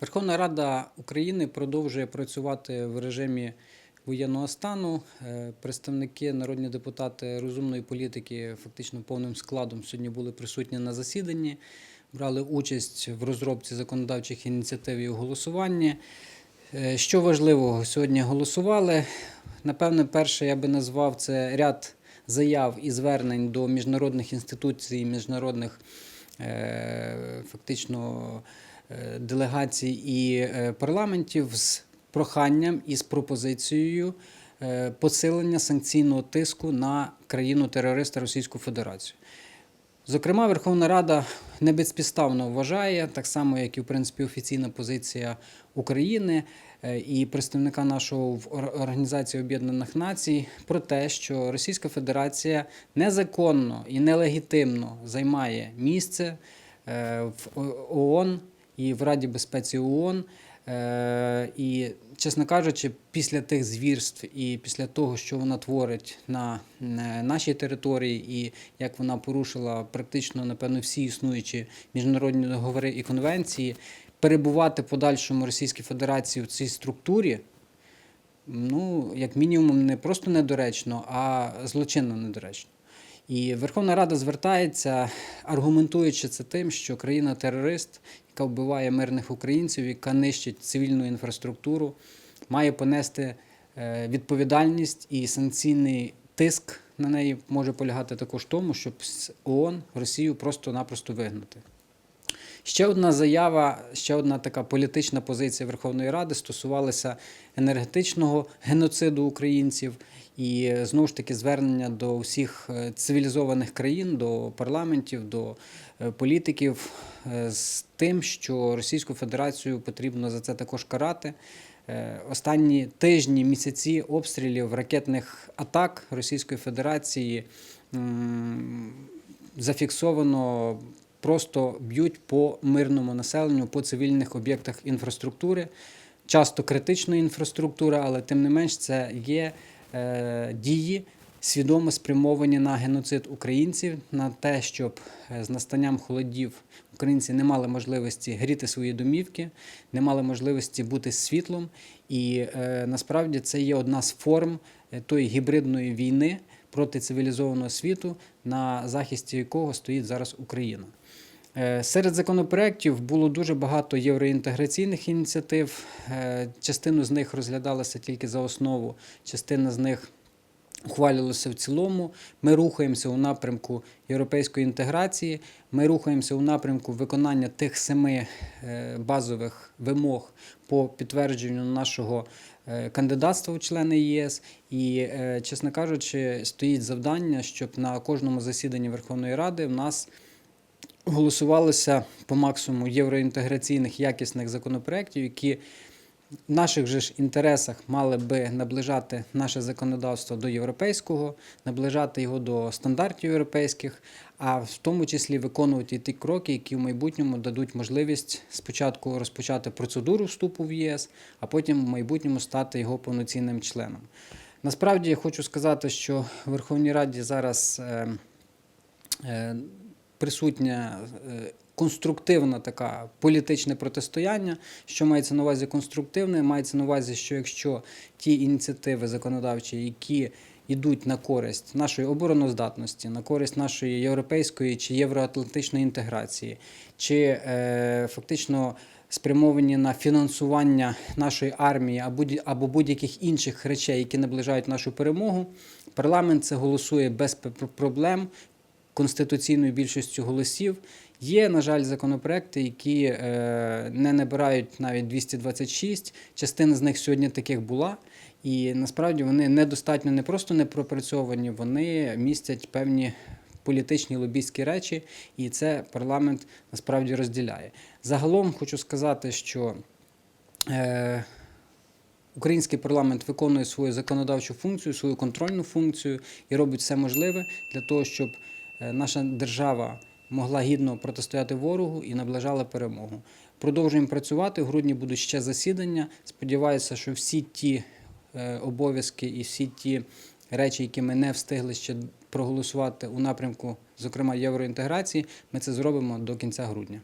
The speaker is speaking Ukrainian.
Верховна Рада України продовжує працювати в режимі воєнного стану. Е, Представники, народні депутати розумної політики, фактично повним складом сьогодні були присутні на засіданні, брали участь в розробці законодавчих ініціатив і у голосуванні. Е, Що важливого сьогодні голосували? Напевне, перше я би назвав це ряд заяв і звернень до міжнародних інституцій, міжнародних фактично е, делегацій і е, парламентів з проханням і з пропозицією е, посилення санкційного тиску на країну-терориста Російську Федерацію. Зокрема, Верховна Рада не безпідставно вважає, так само як і в принципі офіційна позиція України е, і представника нашого в Організації Об'єднаних Націй про те, що Російська Федерація незаконно і нелегітимно займає місце е, в ООН і в Раді безпеці ООН. Е, І, чесно кажучи, після тих звірств і після того, що вона творить на е, нашій території, і як вона порушила практично, напевно, всі існуючі міжнародні договори і конвенції, перебувати в подальшому Російській Федерації в цій структурі, ну, як мінімум, не просто недоречно, а злочинно недоречно. І Верховна Рада звертається, аргументуючи це тим, що країна-терорист, яка вбиває мирних українців, яка нищить цивільну інфраструктуру, має понести е, відповідальність і санкційний тиск на неї може полягати також тому, щоб з ООН Росію просто-напросто вигнати. Ще одна заява, ще одна така політична позиція Верховної Ради стосувалася енергетичного геноциду українців і е, знову ж таки звернення до всіх е, цивілізованих країн, до парламентів, до е, політиків з тим, що Російську Федерацію потрібно за це також карати. Останні тижні, місяці обстрілів ракетних атак Російської Федерації зафіксовано просто б'ють по мирному населенню, по цивільних об'єктах інфраструктури, часто критичної інфраструктури, але тим не менш це є е, дії. Свідомо спрямовані на геноцид українців, на те, щоб е, з настанням холодів українці не мали можливості гріти свої домівки, не мали можливості бути світлом. І е, насправді це є одна з форм е, тої гібридної війни проти цивілізованого світу, на захисті якого стоїть зараз Україна. Е, Серед законопроєктів було дуже багато євроінтеграційних ініціатив. Е, Частину з них розглядалася тільки за основу, частина з них ухвалювалося в цілому. Ми рухаємося у напрямку європейської інтеграції. Ми рухаємося у напрямку виконання тих семи е, базових вимог по підтвердженню нашого кандидатства у члени ЄС. І, чесно кажучи, стоїть завдання, щоб на кожному засіданні Верховної Ради в нас голосувалося по максимуму євроінтеграційних якісних законопроєктів, які в наших же ж інтересах мали би наближати наше законодавство до європейського, наближати його до стандартів європейських, а в тому числі виконувати ті кроки, які в майбутньому дадуть можливість спочатку розпочати процедуру вступу в ЄС, а потім в майбутньому стати його повноцінним членом. Насправді я хочу сказати, що в Верховній Раді зараз е, е, присутня е, конструктивна така політичне протистояння. Що мається на увазі конструктивне? Мається на увазі, що якщо ті ініціативи законодавчі, які йдуть на користь нашої обороноздатності, на користь нашої європейської чи євроатлантичної інтеграції, чи е, фактично спрямовані на фінансування нашої армії або будь- або будь-яких інших речей, які наближають нашу перемогу, парламент це голосує без проблем конституційною більшістю голосів. Є, на жаль, законопроекти, які е, не набирають навіть 226. Частина з них сьогодні таких була. І насправді вони недостатньо не просто не пропрацьовані, вони містять певні політичні лобістські речі, і це парламент насправді розділяє. Загалом хочу сказати, що е, Український парламент виконує свою законодавчу функцію, свою контрольну функцію і робить все можливе для того, щоб наша держава могла гідно протистояти ворогу і наближала перемогу. Продовжуємо працювати. В грудні будуть ще засідання. Сподіваюся, що всі ті е, обов'язки і всі ті речі, які ми не встигли ще проголосувати у напрямку, зокрема євроінтеграції, ми це зробимо до кінця грудня.